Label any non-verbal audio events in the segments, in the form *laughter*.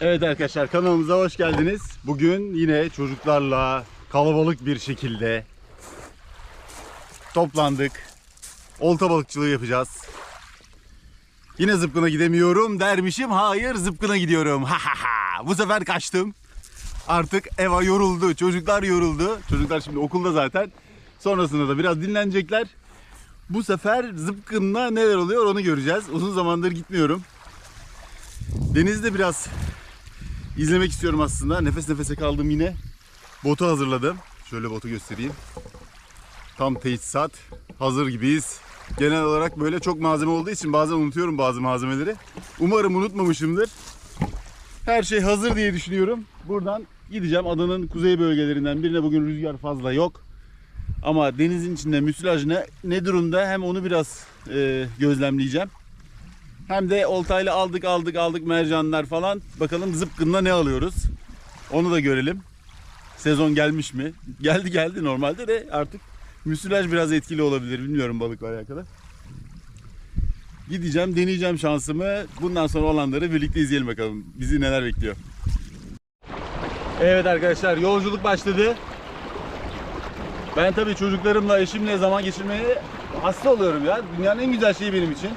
Evet arkadaşlar kanalımıza hoş geldiniz. Bugün yine çocuklarla kalabalık bir şekilde toplandık. Olta balıkçılığı yapacağız. Yine zıpkına gidemiyorum dermişim. Hayır zıpkına gidiyorum. *laughs* Ha ha ha. Bu sefer kaçtım. Artık Eva yoruldu. Çocuklar yoruldu. Çocuklar şimdi okulda zaten. Sonrasında da biraz dinlenecekler. Bu sefer zıpkınla neler oluyor onu göreceğiz. Uzun zamandır gitmiyorum. Denizde biraz izlemek istiyorum aslında. Nefes nefese kaldım yine. Botu hazırladım. Şöyle botu göstereyim. Tam teçhizat. Hazır gibiyiz. Genel olarak böyle çok malzeme olduğu için bazen unutuyorum bazı malzemeleri. Umarım unutmamışımdır. Her şey hazır diye düşünüyorum. Buradan gideceğim adanın kuzey bölgelerinden birine. Bugün rüzgar fazla yok. Ama denizin içinde müsilaj ne, ne durumda hem onu biraz e, gözlemleyeceğim. Hem de oltayla aldık aldık aldık mercanlar falan. Bakalım zıpkınla ne alıyoruz. Onu da görelim. Sezon gelmiş mi? *laughs* Geldi geldi normalde de artık müsilaj biraz etkili olabilir. Bilmiyorum balıkla alakalı. Gideceğim deneyeceğim şansımı. Bundan sonra olanları birlikte izleyelim bakalım. Bizi neler bekliyor. Evet arkadaşlar yolculuk başladı. Ben tabii çocuklarımla, eşimle zaman geçirmeye hasta oluyorum ya. Dünyanın en güzel şeyi benim için.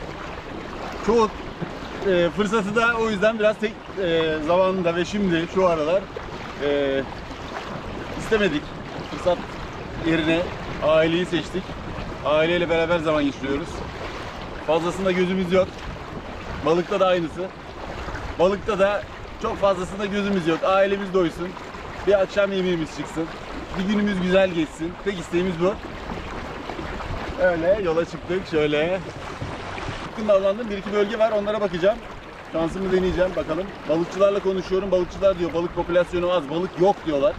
Çoğu e, fırsatı da o yüzden biraz tek e, zamanında ve şimdi şu aralar e, istemedik. Fırsat yerine aileyi seçtik. Aileyle beraber zaman geçiriyoruz. Fazlasında gözümüz yok. Balıkta da aynısı. Balıkta da çok fazlasında gözümüz yok. Ailemiz doysun. Bir akşam yemeğimiz çıksın. Bir günümüz güzel geçsin. Tek isteğimiz bu. Öyle yola çıktık şöyle. Yakında avlandığım bir iki bölge var onlara bakacağım. Şansımı deneyeceğim bakalım. Balıkçılarla konuşuyorum. Balıkçılar diyor balık popülasyonu az, balık yok diyorlar.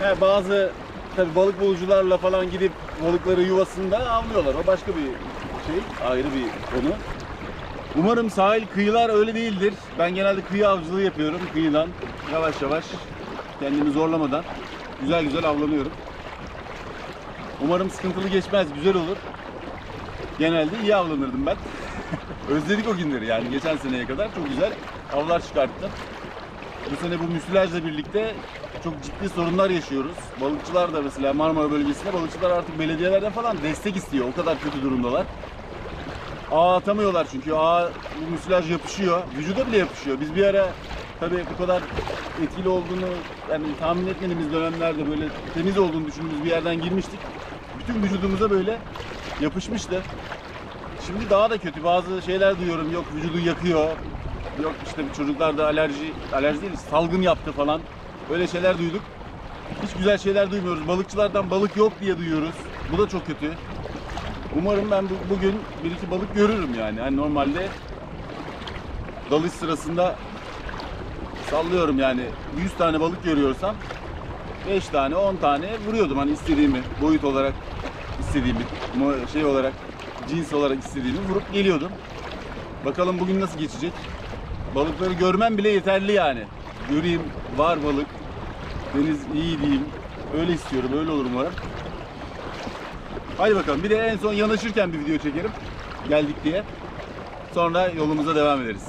He, bazı tabi balık bulucularla falan gidip balıkları yuvasında avlıyorlar. O başka bir şey, ayrı bir konu. Umarım sahil kıyılar öyle değildir. Ben genelde kıyı avcılığı yapıyorum. Kıyıdan yavaş yavaş kendimi zorlamadan güzel güzel avlanıyorum. Umarım sıkıntılı geçmez, güzel olur. Genelde iyi avlanırdım ben. *laughs* Özledik o günleri yani geçen seneye kadar çok güzel avlar çıkarttım. Bu sene bu müsilajla birlikte çok ciddi sorunlar yaşıyoruz. Balıkçılar da mesela Marmara bölgesinde balıkçılar artık belediyelerden falan destek istiyor. O kadar kötü durumdalar. Ağ atamıyorlar çünkü ağ bu müsilaj yapışıyor. Vücuda bile yapışıyor. Biz bir ara tabii bu kadar etkili olduğunu yani tahmin etmediğimiz dönemlerde böyle temiz olduğunu düşündüğümüz bir yerden girmiştik. Bütün vücudumuza böyle yapışmıştı. Şimdi daha da kötü. Bazı şeyler duyuyorum. Yok vücudu yakıyor. Yok işte çocuklarda alerji, alerji değil salgın yaptı falan. Böyle şeyler duyduk. Hiç güzel şeyler duymuyoruz. Balıkçılardan balık yok diye duyuyoruz. Bu da çok kötü. Umarım ben bu- bugün bir iki balık görürüm yani. Hani normalde dalış sırasında sallıyorum yani 100 tane balık görüyorsam 5 tane 10 tane vuruyordum hani istediğimi boyut olarak istediğimi şey olarak cins olarak istediğimi vurup geliyordum. Bakalım bugün nasıl geçecek. Balıkları görmem bile yeterli yani. Göreyim var balık. Deniz iyi diyeyim. Öyle istiyorum. Öyle olur umarım. Hadi bakalım. Bir de en son yanaşırken bir video çekerim. Geldik diye. Sonra yolumuza devam ederiz.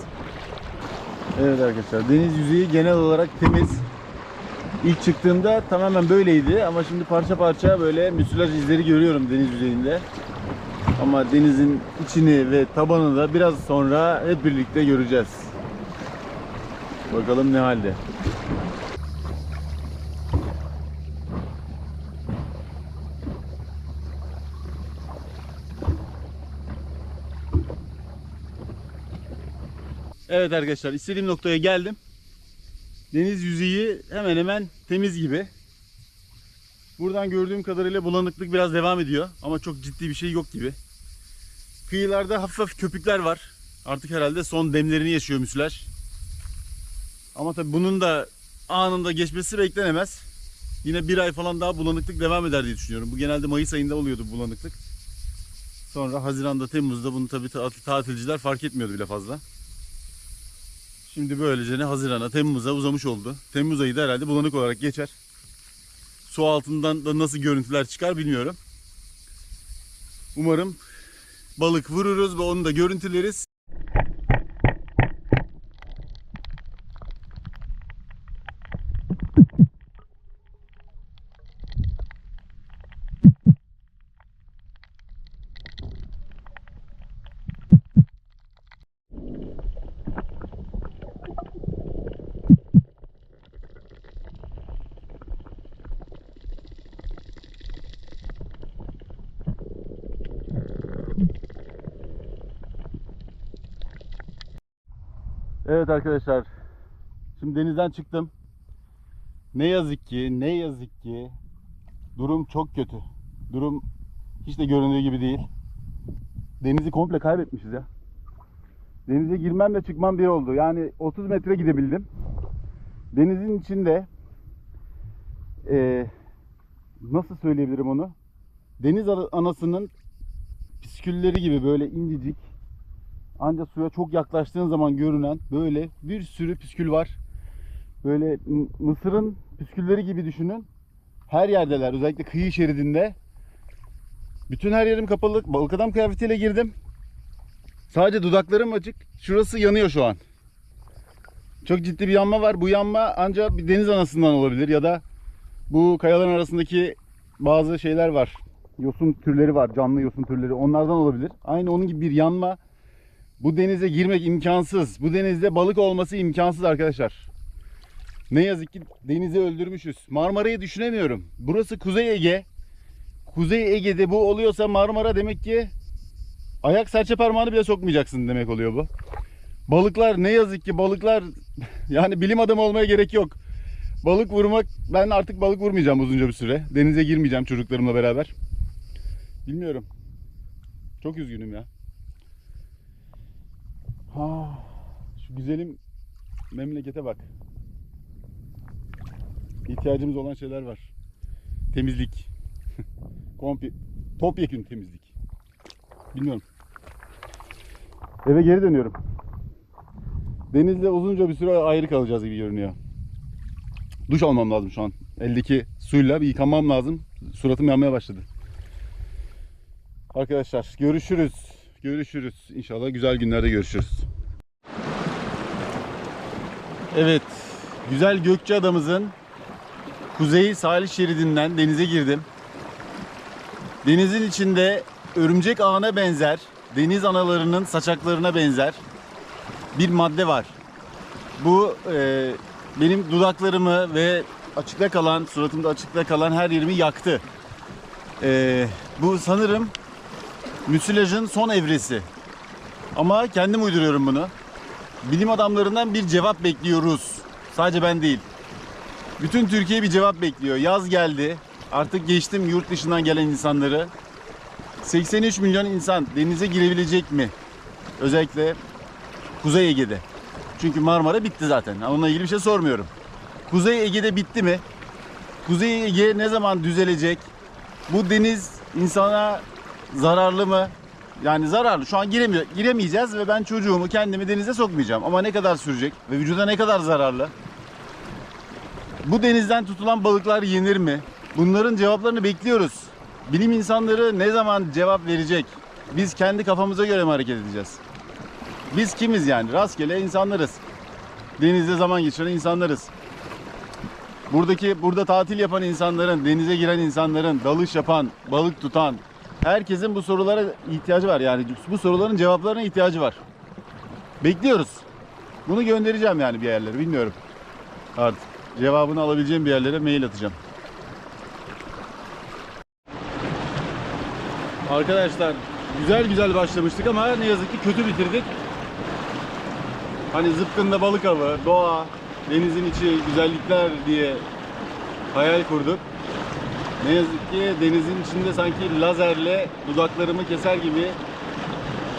Evet arkadaşlar. Deniz yüzeyi genel olarak temiz. İlk çıktığımda tamamen böyleydi ama şimdi parça parça böyle müsilaj izleri görüyorum deniz yüzeyinde. Ama denizin içini ve tabanını da biraz sonra hep birlikte göreceğiz. Bakalım ne halde. Evet arkadaşlar istediğim noktaya geldim. Deniz yüzeyi hemen hemen temiz gibi. Buradan gördüğüm kadarıyla bulanıklık biraz devam ediyor ama çok ciddi bir şey yok gibi. Kıyılarda hafif hafif köpükler var. Artık herhalde son demlerini yaşıyor müsilaj. Ama tabii bunun da anında geçmesi beklenemez. Yine bir ay falan daha bulanıklık devam eder diye düşünüyorum. Bu genelde Mayıs ayında oluyordu bu bulanıklık. Sonra Haziran'da, Temmuz'da bunu tabii tatil- tatilciler fark etmiyordu bile fazla. Şimdi böylece ne Haziran'a, Temmuz'a uzamış oldu. Temmuz ayı da herhalde bulanık olarak geçer. Su altından da nasıl görüntüler çıkar bilmiyorum. Umarım balık vururuz ve onu da görüntüleriz. Evet arkadaşlar. Şimdi denizden çıktım. Ne yazık ki, ne yazık ki durum çok kötü. Durum hiç de göründüğü gibi değil. Denizi komple kaybetmişiz ya. Denize girmemle çıkmam bir oldu. Yani 30 metre gidebildim. Denizin içinde eee, nasıl söyleyebilirim onu? Deniz ana- anasının püskülleri gibi böyle incecik ancak suya çok yaklaştığın zaman görünen böyle bir sürü püskül var. Böyle mısırın püskülleri gibi düşünün. Her yerdeler. Özellikle kıyı şeridinde. Bütün her yerim kapalı. Balık adam kıyafetiyle girdim. Sadece dudaklarım açık. Şurası yanıyor şu an. Çok ciddi bir yanma var. Bu yanma ancak bir deniz anasından olabilir ya da bu kayaların arasındaki bazı şeyler var. Yosun türleri var. Canlı yosun türleri. Onlardan olabilir. Aynı onun gibi bir yanma. Bu denize girmek imkansız. Bu denizde balık olması imkansız arkadaşlar. Ne yazık ki denizi öldürmüşüz. Marmara'yı düşünemiyorum. Burası Kuzey Ege. Kuzey Ege'de bu oluyorsa Marmara demek ki ayak serçe parmağını bile sokmayacaksın demek oluyor bu. Balıklar ne yazık ki balıklar *laughs* yani bilim adamı olmaya gerek yok. Balık vurmak ben artık balık vurmayacağım uzunca bir süre. Denize girmeyeceğim çocuklarımla beraber. Bilmiyorum. Çok üzgünüm ya. Ha, şu güzelim memlekete bak. İhtiyacımız olan şeyler var. Temizlik. *laughs* Komple topyekün temizlik. Bilmiyorum. Eve geri dönüyorum. Denizle uzunca bir süre ayrı kalacağız gibi görünüyor. Duş almam lazım şu an. Eldeki suyla bir yıkanmam lazım. Suratım yanmaya başladı. Arkadaşlar görüşürüz. Görüşürüz. İnşallah güzel günlerde görüşürüz. Evet. Güzel Gökçeada'mızın kuzey sahil şeridinden denize girdim. Denizin içinde örümcek ağına benzer, deniz analarının saçaklarına benzer bir madde var. Bu e, benim dudaklarımı ve açıkta kalan, suratımda açıkta kalan her yerimi yaktı. E, bu sanırım müsilajın son evresi. Ama kendim uyduruyorum bunu. Bilim adamlarından bir cevap bekliyoruz. Sadece ben değil. Bütün Türkiye bir cevap bekliyor. Yaz geldi. Artık geçtim yurt dışından gelen insanları. 83 milyon insan denize girebilecek mi? Özellikle Kuzey Ege'de. Çünkü Marmara bitti zaten. Onunla ilgili bir şey sormuyorum. Kuzey Ege'de bitti mi? Kuzey Ege ne zaman düzelecek? Bu deniz insana zararlı mı? Yani zararlı. Şu an giremiyor, giremeyeceğiz ve ben çocuğumu kendimi denize sokmayacağım. Ama ne kadar sürecek ve vücuda ne kadar zararlı? Bu denizden tutulan balıklar yenir mi? Bunların cevaplarını bekliyoruz. Bilim insanları ne zaman cevap verecek? Biz kendi kafamıza göre mi hareket edeceğiz? Biz kimiz yani? Rastgele insanlarız. Denizde zaman geçiren insanlarız. Buradaki burada tatil yapan insanların, denize giren insanların, dalış yapan, balık tutan herkesin bu sorulara ihtiyacı var. Yani bu soruların cevaplarına ihtiyacı var. Bekliyoruz. Bunu göndereceğim yani bir yerlere bilmiyorum. Artık cevabını alabileceğim bir yerlere mail atacağım. Arkadaşlar güzel güzel başlamıştık ama ne yazık ki kötü bitirdik. Hani zıpkında balık avı, doğa, denizin içi güzellikler diye hayal kurduk. Ne yazık ki denizin içinde sanki lazerle dudaklarımı keser gibi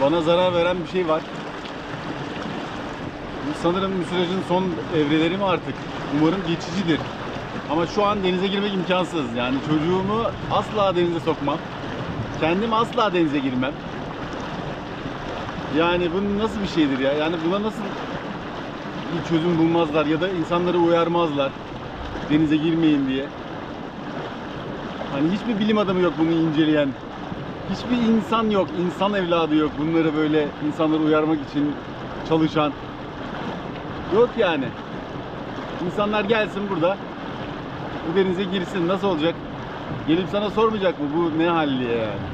bana zarar veren bir şey var. Bu sanırım müsilajın son evreleri mi artık? Umarım geçicidir. Ama şu an denize girmek imkansız. Yani çocuğumu asla denize sokmam. Kendim asla denize girmem. Yani bu nasıl bir şeydir ya? Yani buna nasıl bir çözüm bulmazlar ya da insanları uyarmazlar denize girmeyin diye. Hani hiçbir bilim adamı yok bunu inceleyen. Hiçbir insan yok, insan evladı yok bunları böyle insanları uyarmak için çalışan. Yok yani. İnsanlar gelsin burada bu denize girsin nasıl olacak? Gelip sana sormayacak mı bu ne halli yani?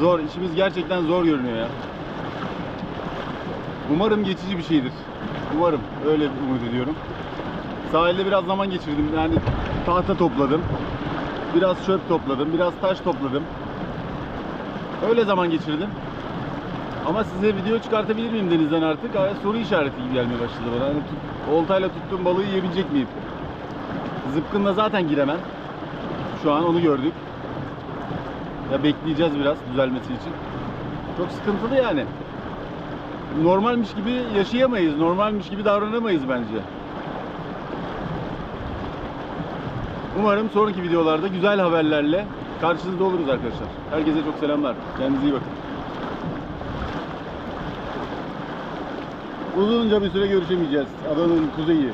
Zor, işimiz gerçekten zor görünüyor ya. Umarım geçici bir şeydir. Umarım, öyle umut ediyorum. Sahilde biraz zaman geçirdim. Yani tahta topladım. Biraz çöp topladım, biraz taş topladım. Öyle zaman geçirdim. Ama size video çıkartabilir miyim denizden artık? Aa, soru işareti gibi gelmeye başladı bana. Hani tut- oltayla tuttuğum balığı yiyebilecek miyim? Zıpkınla zaten giremem. Şu an onu gördük. Ya bekleyeceğiz biraz düzelmesi için. Çok sıkıntılı yani. Normalmiş gibi yaşayamayız. Normalmiş gibi davranamayız bence. Umarım sonraki videolarda güzel haberlerle karşınızda oluruz arkadaşlar. Herkese çok selamlar. Kendinize iyi bakın. Uzunca bir süre görüşemeyeceğiz. Adanın kuzeyi.